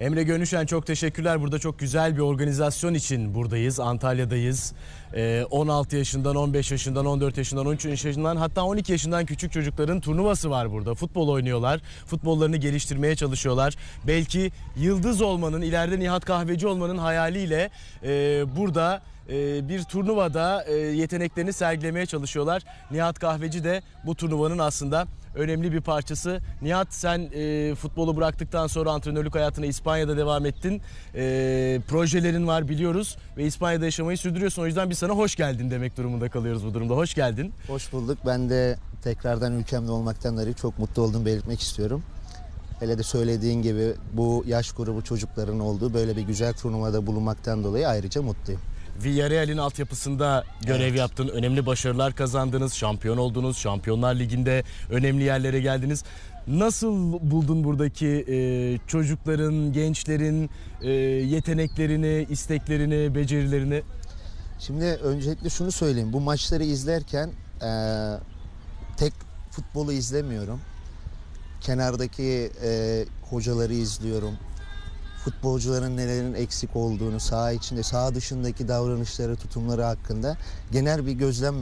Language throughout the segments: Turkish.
Emre Gönüşen çok teşekkürler. Burada çok güzel bir organizasyon için buradayız. Antalya'dayız. Ee, 16 yaşından, 15 yaşından, 14 yaşından, 13 yaşından hatta 12 yaşından küçük çocukların turnuvası var burada. Futbol oynuyorlar. Futbollarını geliştirmeye çalışıyorlar. Belki yıldız olmanın, ileride Nihat Kahveci olmanın hayaliyle e, burada e, bir turnuvada e, yeteneklerini sergilemeye çalışıyorlar. Nihat Kahveci de bu turnuvanın aslında önemli bir parçası. Nihat sen e, futbolu bıraktıktan sonra antrenörlük hayatına İspanya'da devam ettin. E, projelerin var biliyoruz ve İspanya'da yaşamayı sürdürüyorsun. O yüzden biz sana hoş geldin demek durumunda kalıyoruz bu durumda. Hoş geldin. Hoş bulduk. Ben de tekrardan ülkemde olmaktan dolayı çok mutlu olduğumu belirtmek istiyorum. Hele de söylediğin gibi bu yaş grubu çocukların olduğu böyle bir güzel turnuvada bulunmaktan dolayı ayrıca mutluyum. Villarreal'in altyapısında görev Evet. yaptın. Önemli başarılar kazandınız. Şampiyon oldunuz. Şampiyonlar Ligi'nde önemli yerlere geldiniz. Nasıl buldun buradaki e, çocukların, gençlerin e, yeteneklerini, isteklerini, becerilerini? Şimdi öncelikle şunu söyleyeyim. Bu maçları izlerken eee, tek futbolu izlemiyorum. Kenardaki eee, hocaları izliyorum. Futbolcuların nelerin eksik olduğunu, saha içinde, saha dışındaki davranışları, tutumları hakkında genel bir gözlem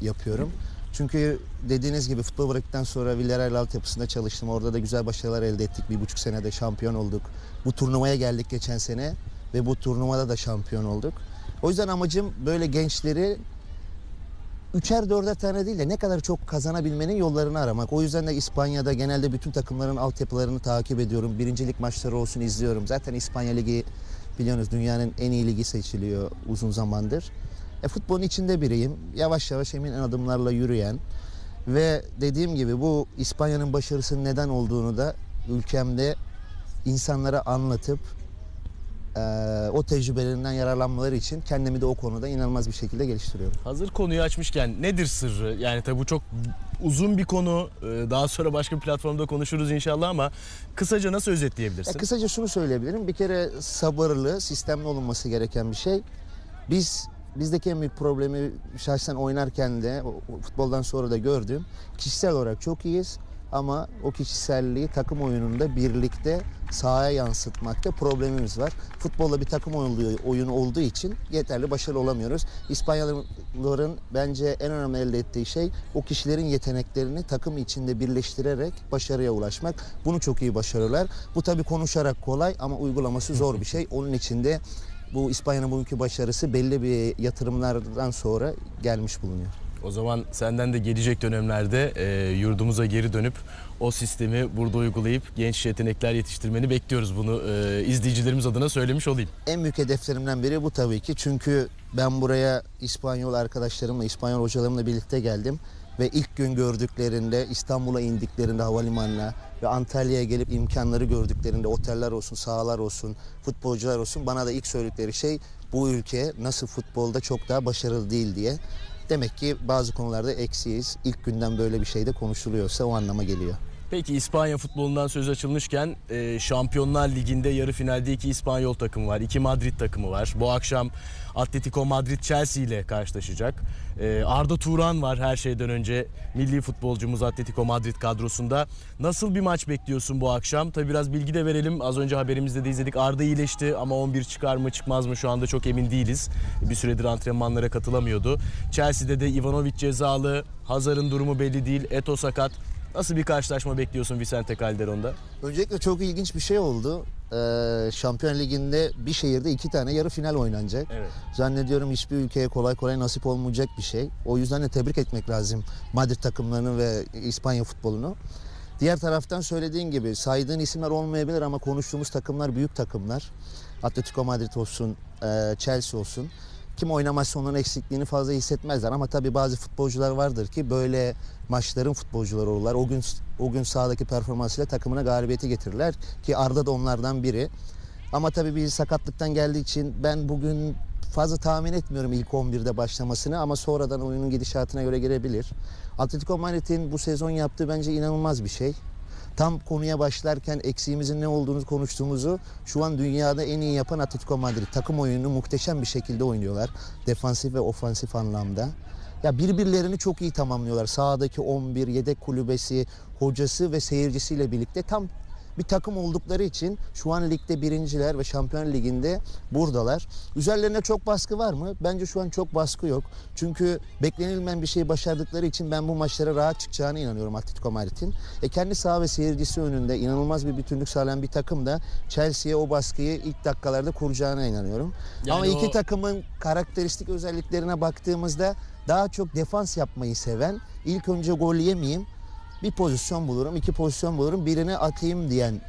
yapıyorum. Çünkü dediğiniz gibi futbol bıraktıktan sonra Villarreal altyapısında çalıştım. Orada da güzel başarılar elde ettik. Bir buçuk senede şampiyon olduk. Bu turnuvaya geldik geçen sene ve bu turnuvada da şampiyon olduk. O yüzden amacım böyle gençleri üçer dörder tane değil de ne kadar çok kazanabilmenin yollarını aramak. O yüzden de İspanya'da genelde bütün takımların altyapılarını takip ediyorum. Birincilik maçları olsun izliyorum. Zaten İspanya Ligi biliyorsunuz dünyanın en iyi ligi seçiliyor uzun zamandır. E, futbolun içinde biriyim. Yavaş yavaş emin adımlarla yürüyen ve dediğim gibi bu İspanya'nın başarısının neden olduğunu da ülkemde insanlara anlatıp e, o tecrübelerinden yararlanmaları için kendimi de o konuda inanılmaz bir şekilde geliştiriyorum. Hazır konuyu açmışken nedir sırrı? Yani tabii bu çok uzun bir konu. Daha sonra başka bir platformda konuşuruz inşallah ama kısaca nasıl özetleyebilirsin? Ya kısaca şunu söyleyebilirim. Bir kere sabırlı, sistemli olunması gereken bir şey. Biz bizdeki en büyük problemi şahsen oynarken de futboldan sonra da gördüm. Kişisel olarak çok iyiyiz ama o kişiselliği takım oyununda birlikte sahaya yansıtmakta problemimiz var. Futbolda bir takım oyunu olduğu için yeterli başarılı olamıyoruz. İspanyolların bence en önemli elde ettiği şey o kişilerin yeteneklerini takım içinde birleştirerek başarıya ulaşmak. Bunu çok iyi başarırlar. Bu tabii konuşarak kolay ama uygulaması zor bir şey. Onun için de bu İspanya'nın bugünkü başarısı belli bir yatırımlardan sonra gelmiş bulunuyor. O zaman senden de gelecek dönemlerde e, yurdumuza geri dönüp o sistemi burada uygulayıp genç yetenekler yetiştirmeni bekliyoruz. Bunu e, izleyicilerimiz adına söylemiş olayım. En büyük hedeflerimden biri bu tabii ki. Çünkü ben buraya İspanyol arkadaşlarımla, İspanyol hocalarımla birlikte geldim. Ve ilk gün gördüklerinde, İstanbul'a indiklerinde havalimanına ve Antalya'ya gelip imkanları gördüklerinde, oteller olsun, sahalar olsun, futbolcular olsun bana da ilk söyledikleri şey bu ülke nasıl futbolda çok daha başarılı değil diye. Demek ki bazı konularda eksiyiz. İlk günden böyle bir şey de konuşuluyorsa o anlama geliyor. Peki İspanya futbolundan söz açılmışken e, Şampiyonlar Ligi'nde yarı finalde iki İspanyol takımı var. iki Madrid takımı var. Bu akşam Atletico Madrid Chelsea ile karşılaşacak. E, Arda Turan var her şeyden önce. Milli futbolcumuz Atletico Madrid kadrosunda. Nasıl bir maç bekliyorsun bu akşam? Tabi biraz bilgi de verelim. Az önce haberimizde de izledik. Arda iyileşti ama 11 çıkar mı çıkmaz mı şu anda çok emin değiliz. Bir süredir antrenmanlara katılamıyordu. Chelsea'de de Ivanovic cezalı. Hazar'ın durumu belli değil. Eto sakat. Nasıl bir karşılaşma bekliyorsun Vicente Calderon'da? Öncelikle çok ilginç bir şey oldu. Ee, Şampiyon Ligi'nde bir şehirde iki tane yarı final oynanacak. Evet. Zannediyorum hiçbir ülkeye kolay kolay nasip olmayacak bir şey. O yüzden de tebrik etmek lazım Madrid takımlarını ve İspanya futbolunu. Diğer taraftan söylediğin gibi saydığın isimler olmayabilir ama konuştuğumuz takımlar büyük takımlar. Atletico Madrid olsun, e, Chelsea olsun. Kim oynamazsa onların eksikliğini fazla hissetmezler ama tabii bazı futbolcular vardır ki böyle maçların futbolcuları olurlar. O gün o gün sahadaki performansıyla takımına galibiyeti getirirler ki Arda da onlardan biri. Ama tabii bir sakatlıktan geldiği için ben bugün fazla tahmin etmiyorum ilk 11'de başlamasını ama sonradan oyunun gidişatına göre girebilir. Atletico Madrid'in bu sezon yaptığı bence inanılmaz bir şey. Tam konuya başlarken eksiğimizin ne olduğunu konuştuğumuzu şu an dünyada en iyi yapan Atletico Madrid. Takım oyununu muhteşem bir şekilde oynuyorlar. Defansif ve ofansif anlamda. Ya birbirlerini çok iyi tamamlıyorlar. Sahadaki 11, yedek kulübesi, hocası ve seyircisiyle birlikte tam bir takım oldukları için şu an ligde birinciler ve Şampiyon Ligi'nde buradalar. Üzerlerine çok baskı var mı? Bence şu an çok baskı yok. Çünkü beklenilmeyen bir şey başardıkları için ben bu maçlara rahat çıkacağına inanıyorum Atletico Madrid'in. E kendi saha ve seyircisi önünde inanılmaz bir bütünlük sağlayan bir takım da Chelsea'ye o baskıyı ilk dakikalarda kuracağına inanıyorum. Yani Ama iki o- takımın karakteristik özelliklerine baktığımızda daha çok defans yapmayı seven, ilk önce gol yemeyeyim, bir pozisyon bulurum, iki pozisyon bulurum, birini atayım diyen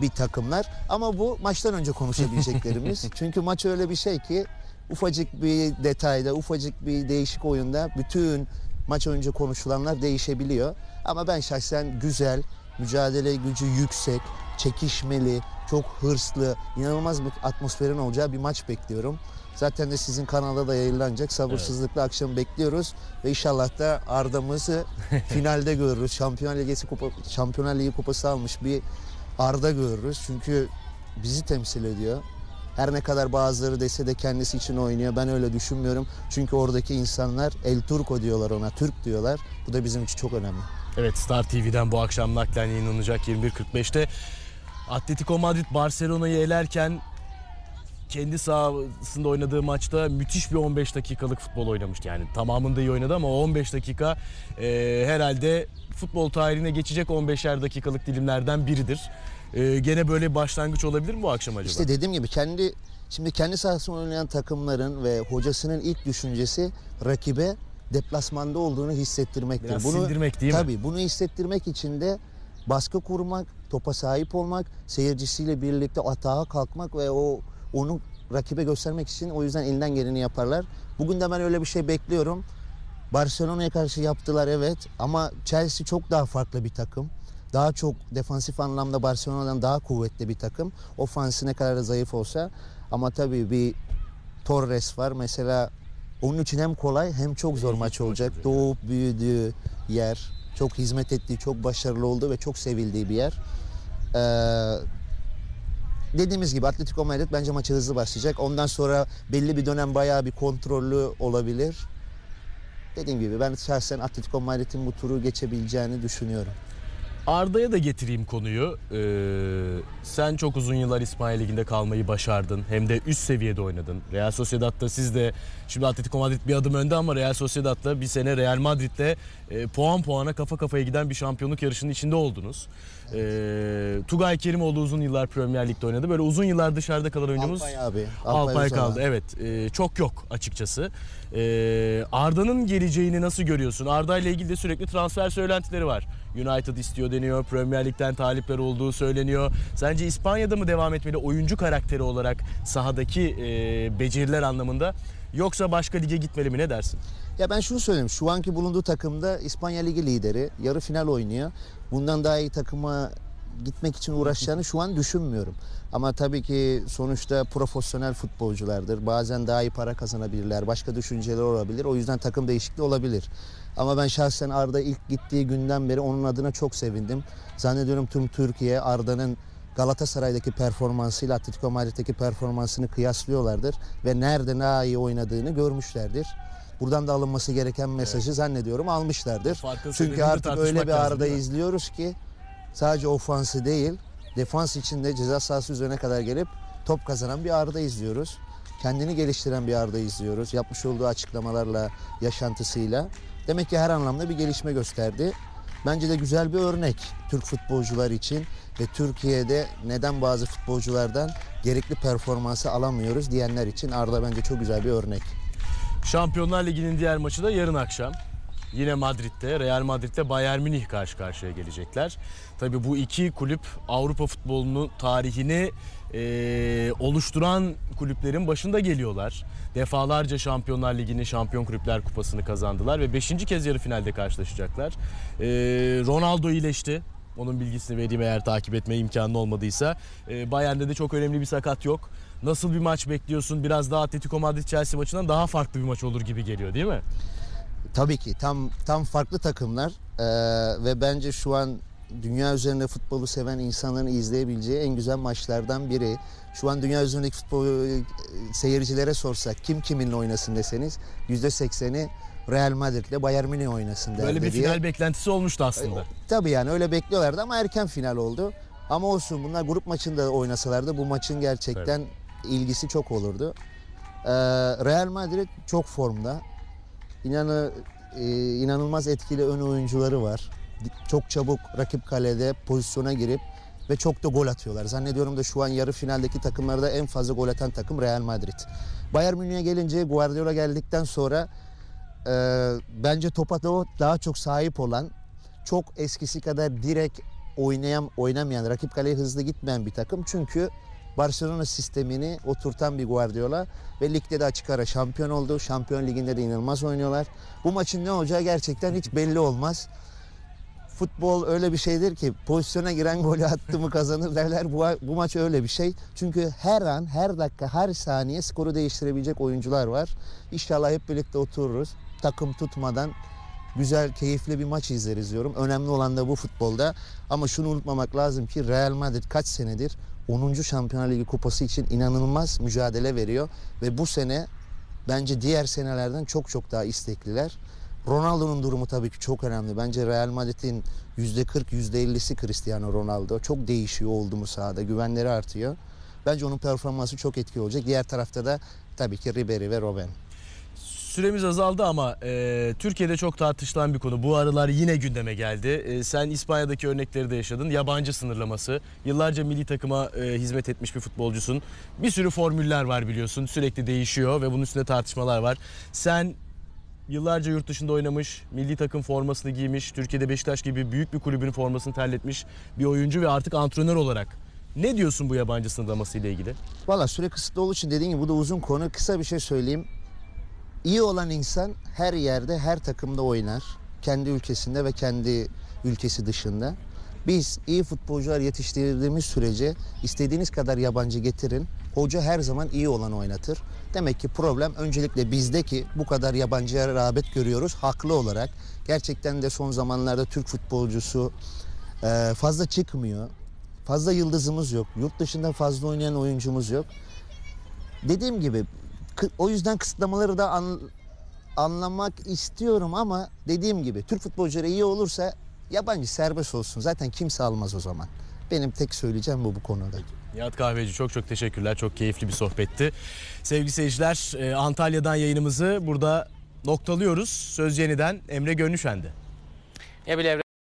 bir takımlar. Ama bu maçtan önce konuşabileceklerimiz. Çünkü maç öyle bir şey ki ufacık bir detayda, ufacık bir değişik oyunda bütün maç önce konuşulanlar değişebiliyor. Ama ben şahsen güzel, mücadele gücü yüksek, çekişmeli, çok hırslı, inanılmaz bir atmosferin olacağı bir maç bekliyorum. Zaten de sizin kanalda da yayınlanacak. Sabırsızlıkla akşam bekliyoruz ve inşallah da Arda'mızı finalde görürüz. Şampiyonlar Ligi kupa Şampiyonlar Ligi kupası almış bir Arda görürüz. Çünkü bizi temsil ediyor. Her ne kadar bazıları dese de kendisi için oynuyor. Ben öyle düşünmüyorum. Çünkü oradaki insanlar El Turco diyorlar ona, Türk diyorlar. Bu da bizim için çok önemli. Evet Star TV'den bu akşam naklen yayınlanacak 21.45'te. Atletico Madrid Barcelona'yı elerken kendi sahasında oynadığı maçta müthiş bir 15 dakikalık futbol oynamıştı. Yani tamamında iyi oynadı ama o 15 dakika e, herhalde futbol tarihine geçecek 15'er dakikalık dilimlerden biridir. E, gene böyle başlangıç olabilir mi bu akşam acaba? İşte dediğim gibi kendi şimdi kendi sahasında oynayan takımların ve hocasının ilk düşüncesi rakibe deplasmanda olduğunu hissettirmektir. Biraz sindirmek değil mi? tabii, bunu hissettirmek için de baskı kurmak, topa sahip olmak, seyircisiyle birlikte atağa kalkmak ve o onu rakibe göstermek için o yüzden elinden geleni yaparlar. Bugün de ben öyle bir şey bekliyorum. Barcelona'ya karşı yaptılar evet ama Chelsea çok daha farklı bir takım. Daha çok defansif anlamda Barcelona'dan daha kuvvetli bir takım. Ofansı ne kadar da zayıf olsa ama tabii bir Torres var mesela onun için hem kolay hem çok zor maç olacak. Doğup büyüdüğü yer, çok hizmet ettiği, çok başarılı olduğu ve çok sevildiği bir yer. Ee, dediğimiz gibi Atletico Madrid bence maçı hızlı başlayacak. Ondan sonra belli bir dönem bayağı bir kontrollü olabilir. Dediğim gibi ben şahsen Atletico Madrid'in bu turu geçebileceğini düşünüyorum. Arda'ya da getireyim konuyu. Ee, sen çok uzun yıllar İspanya Ligi'nde kalmayı başardın. Hem de üst seviyede oynadın. Real Sociedad'da siz de şimdi Atletico Madrid bir adım önde ama Real Sociedad'da bir sene Real Madrid'le e, puan puana kafa kafaya giden bir şampiyonluk yarışının içinde oldunuz. Ee, Tugay Kerimoğlu uzun yıllar Premier Lig'de oynadı. Böyle uzun yıllar dışarıda kalan oyuncumuz Alpay abi. Alpay Uzala. kaldı. Evet. e, çok yok açıkçası. E, Arda'nın geleceğini nasıl görüyorsun? Arda ile ilgili de sürekli transfer söylentileri var. United istiyor deniyor. Premier Lig'den talipler olduğu söyleniyor. Sence İspanya'da mı devam etmeli oyuncu karakteri olarak sahadaki e, beceriler anlamında yoksa başka lige gitmeli mi ne dersin? Ya ben şunu söyleyeyim. Şu anki bulunduğu takımda İspanya Ligi lideri. Yarı final oynuyor. Bundan daha iyi takıma gitmek için uğraşacağını şu an düşünmüyorum. Ama tabii ki sonuçta profesyonel futbolculardır. Bazen daha iyi para kazanabilirler. Başka düşünceler olabilir. O yüzden takım değişikliği olabilir. Ama ben şahsen Arda ilk gittiği günden beri onun adına çok sevindim. Zannediyorum tüm Türkiye Arda'nın Galatasaray'daki performansıyla Atletico Madrid'deki performansını kıyaslıyorlardır ve nerede daha iyi oynadığını görmüşlerdir. Buradan da alınması gereken mesajı zannediyorum almışlardır. Çünkü artık öyle bir Arda izliyoruz ki sadece ofansı değil, defans içinde ceza sahası üzerine kadar gelip top kazanan bir Arda izliyoruz. Kendini geliştiren bir Arda izliyoruz. Yapmış olduğu açıklamalarla, yaşantısıyla. Demek ki her anlamda bir gelişme gösterdi. Bence de güzel bir örnek Türk futbolcular için ve Türkiye'de neden bazı futbolculardan gerekli performansı alamıyoruz diyenler için Arda bence çok güzel bir örnek. Şampiyonlar Ligi'nin diğer maçı da yarın akşam. Yine Madrid'de, Real Madrid'de Bayern Münih karşı karşıya gelecekler. Tabii bu iki kulüp Avrupa futbolunun tarihini eee, oluşturan kulüplerin başında geliyorlar. Defalarca Şampiyonlar Ligi'ni, Şampiyon Kulüpler Kupası'nı kazandılar ve 5. kez yarı finalde karşılaşacaklar. Eee, Ronaldo iyileşti. Onun bilgisini vereyim eğer takip etme imkanı olmadıysa. Eee Bayern'de de çok önemli bir sakat yok. Nasıl bir maç bekliyorsun? Biraz daha Atletico Madrid Chelsea maçından daha farklı bir maç olur gibi geliyor değil mi? Tabii ki tam tam farklı takımlar Ee, ve bence şu an dünya üzerinde futbolu seven insanların izleyebileceği en güzel maçlardan biri. Şu an dünya üzerindeki futbol e, seyircilere sorsak kim kiminle oynasın deseniz %80'i Real Madrid'le Bayern Münih oynasın derdi Böyle bir diye. final beklentisi olmuştu aslında. Tabii yani öyle bekliyorlardı ama erken final oldu. Ama olsun bunlar grup maçında oynasalardı bu maçın gerçekten ilgisi çok olurdu. Ee, Real Madrid çok formda. İnanı e, inanılmaz etkili ön oyuncuları var. Çok çabuk rakip kalede pozisyona girip ve çok da gol atıyorlar. Zannediyorum da şu an yarı finaldeki takımlarda en fazla gol atan takım Real Madrid. Bayern Münih'e gelince Guardiola geldikten sonra e, bence topa da daha çok sahip olan, çok eskisi kadar direkt oynayan oynamayan, rakip kaleye hızlı gitmeyen bir takım. Çünkü Barcelona sistemini oturtan bir Guardiola ve ligde de açık ara şampiyon oldu. Şampiyon liginde de inanılmaz oynuyorlar. Bu maçın ne olacağı gerçekten hiç belli olmaz. Futbol öyle bir şeydir ki pozisyona giren golü attı mı kazanır derler. Bu, bu maç öyle bir şey. Çünkü her an, her dakika, her saniye skoru değiştirebilecek oyuncular var. İnşallah hep birlikte otururuz. Takım tutmadan güzel, keyifli bir maç izleriz diyorum. Önemli olan da bu futbolda. Ama şunu unutmamak lazım ki Real Madrid kaç senedir 10. Şampiyonlar Ligi kupası için inanılmaz mücadele veriyor. Ve bu sene bence diğer senelerden çok çok daha istekliler. Ronaldo'nun durumu tabii ki çok önemli. Bence Real Madrid'in %40, %50'si Cristiano Ronaldo. Çok değişiyor oldu mu sahada. Güvenleri artıyor. Bence onun performansı çok etkili olacak. Diğer tarafta da tabii ki Ribery ve Robben. Süremiz azaldı ama e, Türkiye'de çok tartışılan bir konu. Bu aralar yine gündeme geldi. E, sen İspanya'daki örnekleri de yaşadın. Yabancı sınırlaması. Yıllarca milli takıma e, hizmet etmiş bir futbolcusun. Bir sürü formüller var biliyorsun. Sürekli değişiyor ve bunun üstünde tartışmalar var. Sen yıllarca yurt dışında oynamış, milli takım formasını giymiş, Türkiye'de Beşiktaş gibi büyük bir kulübün formasını terletmiş bir oyuncu ve artık antrenör olarak ne diyorsun bu yabancı sınırlaması ile ilgili? Valla süre kısıtlı olduğu için dediğim gibi bu da uzun konu. Kısa bir şey söyleyeyim. İyi olan insan her yerde, her takımda oynar. Kendi ülkesinde ve kendi ülkesi dışında. Biz iyi futbolcular yetiştirdiğimiz sürece istediğiniz kadar yabancı getirin. Hoca her zaman iyi olan oynatır. Demek ki problem öncelikle bizde ki bu kadar yabancıya rağbet görüyoruz haklı olarak. Gerçekten de son zamanlarda Türk futbolcusu e, fazla çıkmıyor. Fazla yıldızımız yok. Yurt dışında fazla oynayan oyuncumuz yok. Dediğim gibi o yüzden kısıtlamaları da an- anlamak istiyorum ama dediğim gibi Türk futbolcuları iyi olursa yabancı serbest olsun. Zaten kimse almaz o zaman. Benim tek söyleyeceğim bu bu konuda. Nihat Kahveci çok çok teşekkürler. Çok keyifli bir sohbetti. Sevgili seyirciler e, Antalya'dan yayınımızı burada noktalıyoruz. Söz yeniden Emre Gönüşen'de. Ebil Evre